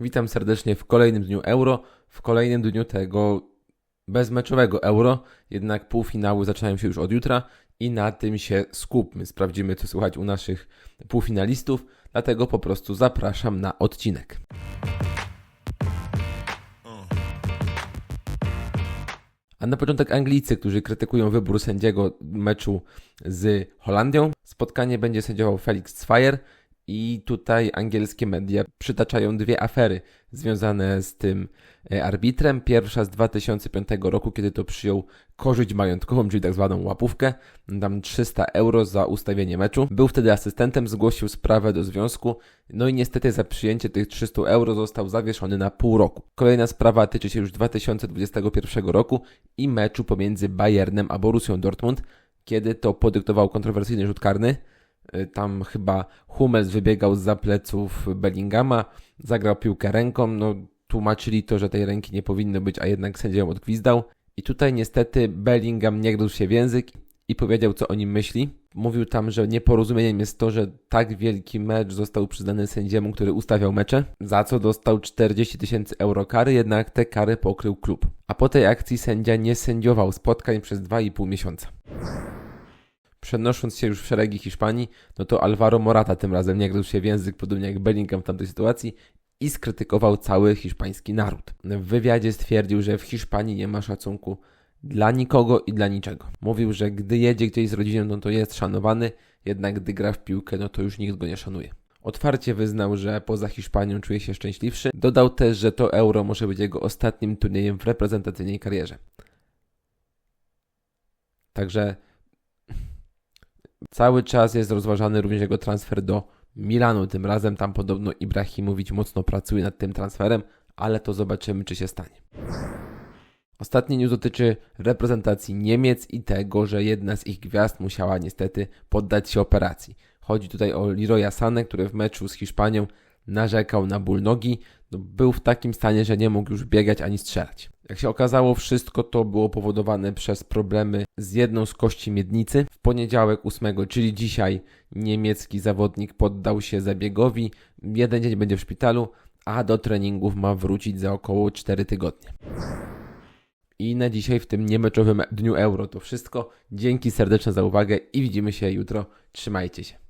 Witam serdecznie w kolejnym dniu Euro, w kolejnym dniu tego bezmeczowego Euro, jednak półfinały zaczynają się już od jutra i na tym się skupmy. Sprawdzimy, co słychać u naszych półfinalistów, dlatego po prostu zapraszam na odcinek. A na początek Anglicy, którzy krytykują wybór sędziego meczu z Holandią. Spotkanie będzie sędziował Felix Zweier i tutaj angielskie media przytaczają dwie afery związane z tym e, arbitrem. Pierwsza z 2005 roku, kiedy to przyjął korzyść majątkową, czyli tak zwaną łapówkę, dam 300 euro za ustawienie meczu. Był wtedy asystentem, zgłosił sprawę do związku, no i niestety za przyjęcie tych 300 euro został zawieszony na pół roku. Kolejna sprawa tyczy się już 2021 roku i meczu pomiędzy Bayernem a Borussią Dortmund, kiedy to podyktował kontrowersyjny rzut karny. Y, Tam chyba Hummels wybiegał z pleców Bellingama, zagrał piłkę ręką, no tłumaczyli to, że tej ręki nie powinno być, a jednak sędzia ją odgwizdał. I tutaj niestety Bellingham nie gryzł się w język i powiedział, co o nim myśli. Mówił tam, że nieporozumieniem jest to, że tak wielki mecz został przyznany sędziemu, który ustawiał mecze, za co dostał 40 tysięcy euro kary, jednak te kary pokrył klub. A po tej akcji sędzia nie sędziował spotkań przez 2,5 miesiąca. Przenosząc się już w szeregi Hiszpanii, no to Alvaro Morata tym razem nie gryzł się w język, podobnie jak Bellingham w tamtej sytuacji i skrytykował cały hiszpański naród. W wywiadzie stwierdził, że w Hiszpanii nie ma szacunku dla nikogo i dla niczego. Mówił, że gdy jedzie gdzieś z rodziną, no to jest szanowany, jednak gdy gra w piłkę, no to już nikt go nie szanuje. Otwarcie wyznał, że poza Hiszpanią czuje się szczęśliwszy. Dodał też, że to Euro może być jego ostatnim turniejem w reprezentacyjnej karierze. Także Cały czas jest rozważany również jego transfer do Milanu. Tym razem tam podobno Ibrahimowicz mocno pracuje nad tym transferem, ale to zobaczymy, czy się stanie. Ostatni news dotyczy reprezentacji Niemiec i tego, że jedna z ich gwiazd musiała niestety poddać się operacji. Chodzi tutaj o Leroya Sané, który w meczu z Hiszpanią narzekał na ból nogi. No, był w takim stanie, że nie mógł już biegać ani strzelać. Jak się okazało, wszystko to było powodowane przez problemy z jedną z kości miednicy. Poniedziałek 8, czyli dzisiaj, niemiecki zawodnik poddał się zabiegowi. Jeden dzień będzie w szpitalu, a do treningów ma wrócić za około 4 tygodnie. I na dzisiaj w tym niemeczowym dniu euro to wszystko. Dzięki serdeczne za uwagę i widzimy się jutro. Trzymajcie się.